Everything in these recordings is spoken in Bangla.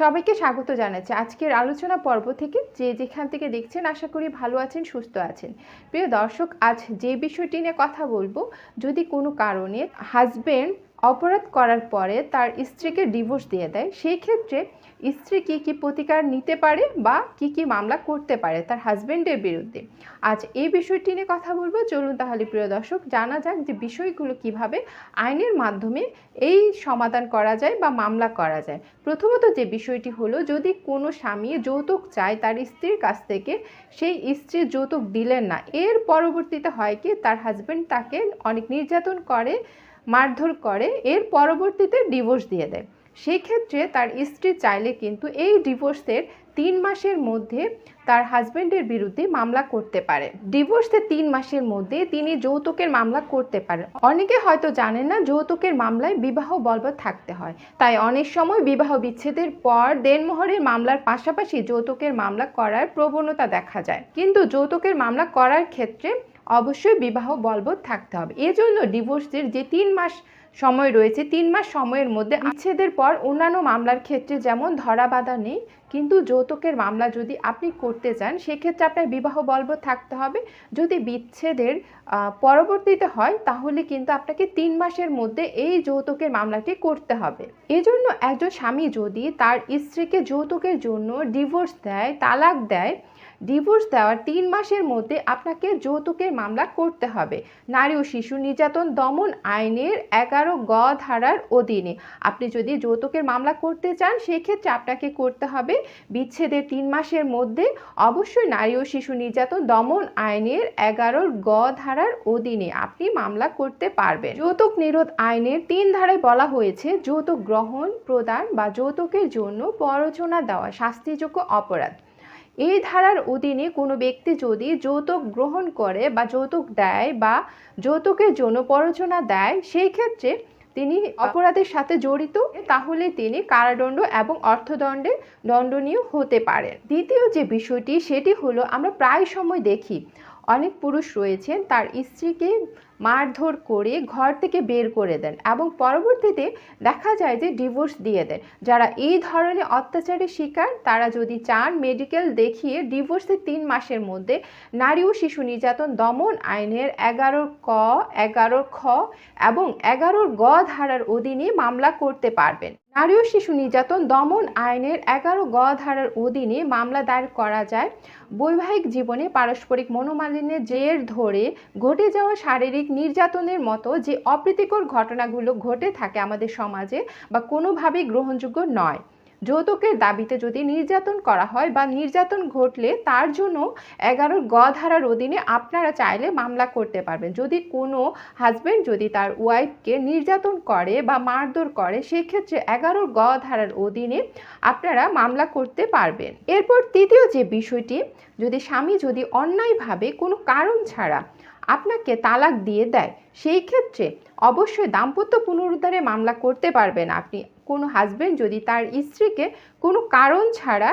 সবাইকে স্বাগত জানাচ্ছি। আজকের আলোচনা পর্ব থেকে যে যেখান থেকে দেখছেন, আশা করি ভালো আছেন, সুস্থ আছেন। প্রিয় দর্শক, আজ যে বিষয়টি নিয়ে কথা বলব, যদি কোনো কারণে হাজবেন্ড অপরাধ করার পরে তার স্ত্রীকে ডিভোর্স দিয়ে দেয়। সেই ক্ষেত্রে স্ত্রী কি কি প্রতিকার নিতে পারে বা কি কি মামলা করতে পারে তার হাজবেন্ডের বিরুদ্ধে? আজ এই বিষয়টি নিয়ে কথা বলব। চলুন তাহলে প্রিয় দর্শক, জানা যাক যে বিষয়গুলো কীভাবে আইনের মাধ্যমে এই সমাধান করা যায় বা মামলা করা যায়। প্রথমত যে বিষয়টি হলো, যদি কোনো স্বামী যৌতুক চায় তার স্ত্রীর কাছ থেকে, সেই স্ত্রী যৌতুক দিলেন না। এর পরবর্তীতে হয় কি, তার হাজবেন্ড তাকে অনেক নির্যাতন করে মারধর করে, এর পরবর্তীতে ডিভোর্স দিয়ে দেয়। সেক্ষেত্রে তার স্ত্রী চাইলে কিন্তু এই ডিভোর্সের তিন মাসের মধ্যে তার হাজবেন্ডের বিরুদ্ধে মামলা করতে পারে। ডিভোর্সের তিন মাসের মধ্যে তিনি যৌতুকের মামলা করতে পারেন অনেকে হয়তো জানেন না, যৌতুকের মামলায় বিবাহ বলবৎ থাকতে হয়। তাই অনেক সময় বিবাহ বিচ্ছেদের পর দেনমোহরের মামলার পাশাপাশি যৌতুকের মামলা করার প্রবণতা দেখা যায়। কিন্তু যৌতুকের মামলা করার ক্ষেত্রে অবশ্যই বিবাহ বলবৎ থাকতে হবে। এজন্য ডিভোর্সের যে তিন মাস সময় রয়েছে, তিন মাস সময়ের মধ্যে আচ্ছেদের পর অন্যান্য মামলার ক্ষেত্রে যেমন ধরা বাধা নেই, কিন্তু যৌতুকের মামলা যদি আপনি করতে চান, সেক্ষেত্রে আপনার বিবাহ বলবৎ থাকতে হবে। যদি বিচ্ছেদের পরবর্তীতে হয়, তাহলে কিন্তু আপনাকে তিন মাসের মধ্যে এই যৌতুকের মামলাটি করতে হবে। এজন্য একজন স্বামী যদি তার স্ত্রীকে যৌতুকের জন্য ডিভোর্স দেয়, তালাক দেয় ডিভোর্স দেওয়ার তিন মাসের মধ্যে আপনাকে যৌতুকের মামলা করতে হবে। নারী ও শিশু নির্যাতন দমন আইনের এগারো গ ধারার অধীনে। আপনি যদি যৌতুকের মামলা করতে চান, সেক্ষেত্রে আপনাকে করতে হবে বিচ্ছেদের তিন মাসের মধ্যে। অবশ্যই নারী ও শিশু নির্যাতন দমন আইনের এগারোর গ ধারার অধীনে আপনি মামলা করতে পারবেন। যৌতুক নিরোধ আইনের তিন ধারায় বলা হয়েছে, যৌতুক গ্রহণ, প্রদান বা যৌতুকের জন্য প্ররোচনা দেওয়া শাস্তিযোগ্য অপরাধ। এই ধারার অধীনে কোনো ব্যক্তি যদি যৌতুক গ্রহণ করে বা যৌতুক দেয় বা যৌতুকের জন্য প্ররোচনা দেয়, সেই ক্ষেত্রে তিনি অপরাধের সাথে জড়িত, তাহলে তিনি কারাদণ্ড এবং অর্থদণ্ডে দণ্ডনীয় হতে পারেন। দ্বিতীয় যে বিষয়টি, সেটি হলো আমরা প্রায় সময় দেখি, অনেক পুরুষ রয়েছেন, তার স্ত্রীকে মারধর করে ঘর থেকে বের করে দেন এবং পরবর্তীতে দেখা যায় যে ডিভোর্স দিয়ে দেন। যারা এই ধরনের অত্যাচারের শিকার, তারা যদি চান মেডিকেল দেখিয়ে ডিভোর্সের তিন মাসের মধ্যে নারী ও শিশু নির্যাতন দমন আইনের এগারোর ক, এগারো খ এবং এগারোর গ ধারার অধীনে মামলা করতে পারবেন। নারী ও শিশু নির্যাতন দমন আইনের এগারো গ ধারার অধীনে মামলা দায়ের করা যায়। বৈবাহিক জীবনে পারস্পরিক মনোমালিন্যের জের ধরে ঘটে যাওয়া শারীরিক নির্যাতনের মতো যে অপ্রীতিকর ঘটনাগুলো ঘটে থাকে আমাদের সমাজে বা কোনোভাবেই গ্রহণযোগ্য নয়। যৌতুকের দাবিতে যদি নির্যাতন করা হয় বা নির্যাতন ঘটলে তার জন্য এগারোর গ ধারার অধীনে আপনারা চাইলে মামলা করতে পারবেন। যদি কোনো হাজব্যান্ড যদি তার ওয়াইফকে নির্যাতন করে বা মারধর করে, সেক্ষেত্রে এগারোর গ ধারার অধীনে আপনারা মামলা করতে পারবেন। এরপর তৃতীয় যে বিষয়টি, যদি স্বামী যদি অন্যায়ভাবে কোনো কারণ ছাড়া আপনাকে তালাক দিয়ে দেয়, সেই ক্ষেত্রে অবশ্যই দাম্পত্য পুনরুদ্ধারে মামলা করতে পারবেন আপনি। কোনো হাজবেন্ড যদি তার স্ত্রীকে কোনো কারণ ছাড়া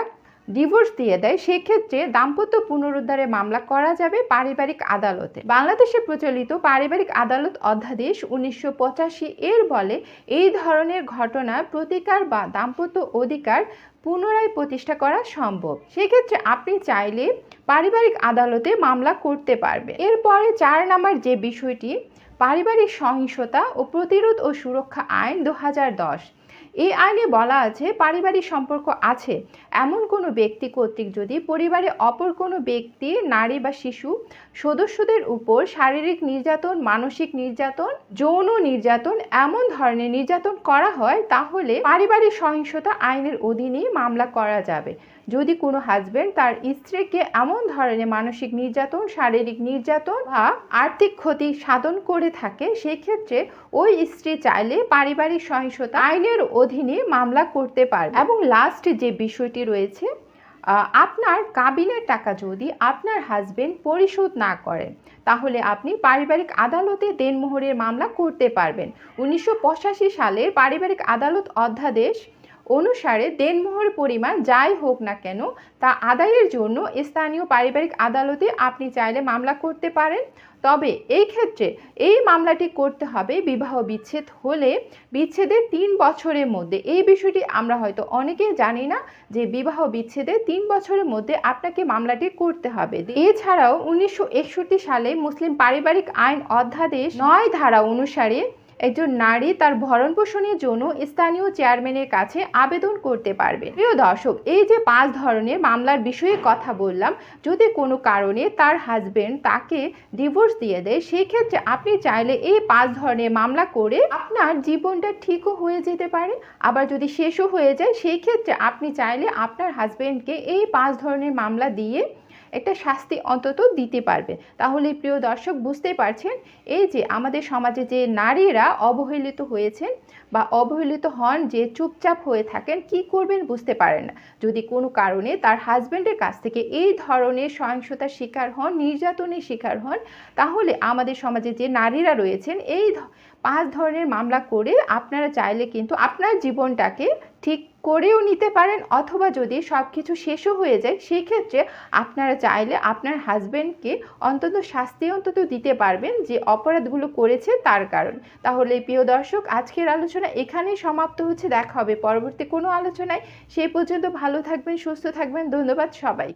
ডিভোর্স দিয়ে দেয়, সেক্ষেত্রে দাম্পত্য পুনরুদ্ধারে মামলা করা যাবে পারিবারিক আদালতে। বাংলাদেশে প্রচলিত পারিবারিক আদালত অধ্যাদেশ উনিশশো পঁচাশি এর বলে এই ধরনের ঘটনা প্রতিকার বা দাম্পত্য অধিকার পুনরায় প্রতিষ্ঠা করা সম্ভব। সেক্ষেত্রে আপনি চাইলে পারিবারিক আদালতে মামলা করতে পারবে এরপরে চার নাম্বার যে বিষয়টি, পারিবারিক সহিংসতা ও প্রতিরোধ ও সুরক্ষা আইন দু হাজার দশ। এই আইনে বলা আছে, পারিবারিক সম্পর্ক আছে। এমন কোনো ব্যক্তি কর্তৃক যদি পরিবারে অপর কোনো ব্যক্তি, নারী বা শিশু, সদস্যদের উপর শারীরিক নির্যাতন, মানসিক নির্যাতন, যৌন নির্যাতন এমন ধরনের নির্যাতন করা হয়, তাহলে পারিবারিক সহিংসতা আইনের অধীনে মামলা করা যাবে। যদি কোনো হাজবেন্ড তার স্ত্রীকে এমন ধরনের মানসিক নির্যাতন, শারীরিক নির্যাতন বা আর্থিক ক্ষতি সাধন করে থাকে, সেক্ষেত্রে ওই স্ত্রী চাইলে পারিবারিক সহিংসতা আইনের অধীনে মামলা করতে পারবে। এবং লাস্ট যে বিষয়টি রয়েছে আপনার কাবিনের টাকা যদি আপনার হাজবেন্ড পরিশোধ না করেন, তাহলে আপনি পারিবারিক আদালতে দেনমোহরের মামলা করতে পারবেন। উনিশশো পঁচাশি সালের পারিবারিক আদালত অধ্যাদেশ অনুসারে দেনমোহর পরিমাণ যাই হোক না কেন, তা আদায়ের জন্য স্থানীয় পারিবারিক আদালতে আপনি চাইলে মামলা করতে পারেন। তবে এই ক্ষেত্রে এই মামলাটি করতে হবে বিবাহ বিচ্ছেদ হলে বিচ্ছেদের তিন বছরের মধ্যে। এই বিষয়টি আমরা হয়তো অনেকেই জানি না যে বিবাহ বিচ্ছেদের তিন বছরের মধ্যে আপনাকে মামলাটি করতে হবে। এছাড়াও উনিশশো একষট্টি সালে মুসলিম পারিবারিক আইন অধ্যাদেশ নয় ধারা অনুসারে একজন নারী তার ভরণ পোষণের জন্য স্থানীয় চেয়ারম্যানের কাছে আবেদন করতে পারবে। প্রিয় দর্শক, এই যে পাঁচ ধরনের মামলার বিষয়ে কথা বললাম, যদি কোনো কারণে তার হাজবেন্ড তাকে ডিভোর্স দিয়ে দেয়, সেই ক্ষেত্রে আপনি চাইলে এই পাঁচ ধরনের মামলা করে আপনার জীবনটা ঠিকও হয়ে যেতে পারে, আবার যদি শেষও হয়ে যায়, সেই ক্ষেত্রে আপনি চাইলে আপনার হাজবেন্ডকে এই পাঁচ ধরনের মামলা দিয়ে একটা শাস্তি অন্তত দিতে পারবে। তাহলে প্রিয় দর্শক বুঝতে পারছেন, এই যে আমাদের সমাজে যে নারীরা অবহেলিত হয়েছেন বা অবহেলিত হন, যে চুপচাপ হয়ে থাকেন, কি করবেন বুঝতে পারেন না। যদি কোনো কারণে তার হাজবেন্ডের কাছ থেকে এই ধরনের সহিংসতার শিকার হন, নির্যাতনের শিকার হন, তাহলে আমাদের সমাজে যে নারীরা রয়েছেন, এই পাঁচ ধরনের মামলা করে আপনারা চাইলে কিন্তু আপনার জীবনটাকে ঠিক করেও নিতে পারেন অথবা যদি সব কিছু শেষও হয়ে যায় সেই ক্ষেত্রে আপনারা চাইলে আপনার হাজব্যান্ডকে অন্তত শাস্তি অন্তত দিতে পারবেন যে অপরাধগুলো করেছে তার কারণ। তাহলে প্রিয় দর্শক, আজকের আলোচনা এখানেই সমাপ্ত হচ্ছে। দেখা হবে পরবর্তী কোনো আলোচনায়। সেই পর্যন্ত ভালো থাকবেন, সুস্থ থাকবেন। ধন্যবাদ সবাই